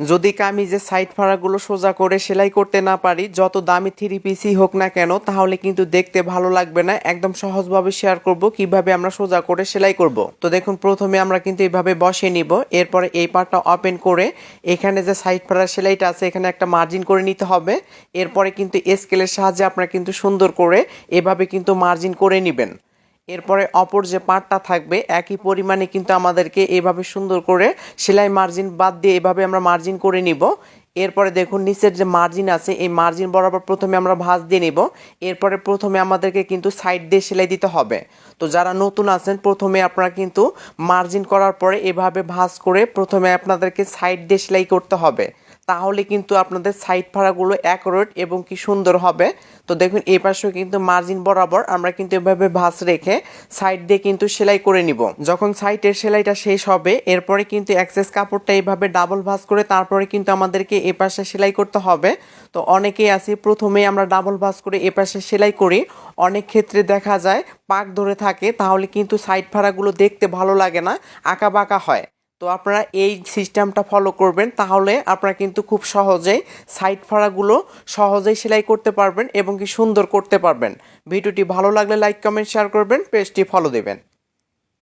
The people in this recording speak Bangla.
যদি কামিজের সাইড ফাড়াগুলো সোজা করে সেলাই করতে না পারি, যত দামি থ্রি পিসই হোক না কেন, তাহলে কিন্তু দেখতে ভালো লাগবে না। একদম সহজভাবে শেয়ার করব, কীভাবে আমরা সোজা করে সেলাই করব। তো দেখুন, প্রথমে আমরা কিন্তু এইভাবে বসে নিব। এরপরে এই পার্টটা ওপেন করে এখানে যে সাইড ফাড়ার সেলাইটা আছে, এখানে একটা মার্জিন করে নিতে হবে। এরপরে কিন্তু স্কেলের সাহায্যে আপনারা কিন্তু সুন্দর করে এভাবে কিন্তু মার্জিন করে নেবেন। এরপরে অপর যে পার্টটা থাকবে, একই পরিমাণে কিন্তু আমাদেরকে এভাবে সুন্দর করে সেলাই মার্জিন বাদ দিয়ে এভাবে আমরা মার্জিন করে নিব। এরপরে দেখুন, নিচের যে মার্জিন আছে, এই মার্জিন বরাবর প্রথমে আমরা ভাঁজ দিয়ে নিব। এরপরে প্রথমে আমাদেরকে কিন্তু সাইড দিয়ে সেলাই দিতে হবে। তো যারা নতুন আছেন, প্রথমে আপনারা কিন্তু মার্জিন করার পরে এভাবে ভাঁজ করে প্রথমে আপনাদেরকে সাইড দিয়ে সেলাই করতে হবে। তাহলে কিন্তু আপনাদের সাইড ফাড়াগুলো অ্যাকোরেট এবং কি সুন্দর হবে। তো দেখুন, এই পাশেও কিন্তু মার্জিন বরাবর আমরা কিন্তু এভাবে ভাঁজ রেখে সাইড দিয়ে কিন্তু সেলাই করে নিব। যখন সাইডের সেলাইটা শেষ হবে, এরপরে কিন্তু এক্সেস কাপড়টা এইভাবে ডাবল ভাঁজ করে তারপরে কিন্তু আমাদেরকে এ পাশে সেলাই করতে হবে। তো অনেকেই আছে, প্রথমেই আমরা ডাবল ভাঁজ করে এ পাশে সেলাই করি। অনেক ক্ষেত্রে দেখা যায়, পাক ধরে থাকে, তাহলে কিন্তু সাইড ফাড়াগুলো দেখতে ভালো লাগে না, আঁকা বাঁকা হয়। তো আপনারা এই সিস্টেমটা ফলো করবেন, তাহলে আপনারা কিন্তু খুব সহজেই সাইড ফাড়াগুলো সহজেই সেলাই করতে পারবেন এবং কি সুন্দর করতে পারবেন। ভিডিওটি ভালো লাগলে লাইক কমেন্ট শেয়ার করবেন পেজটি ফলো দেবেন।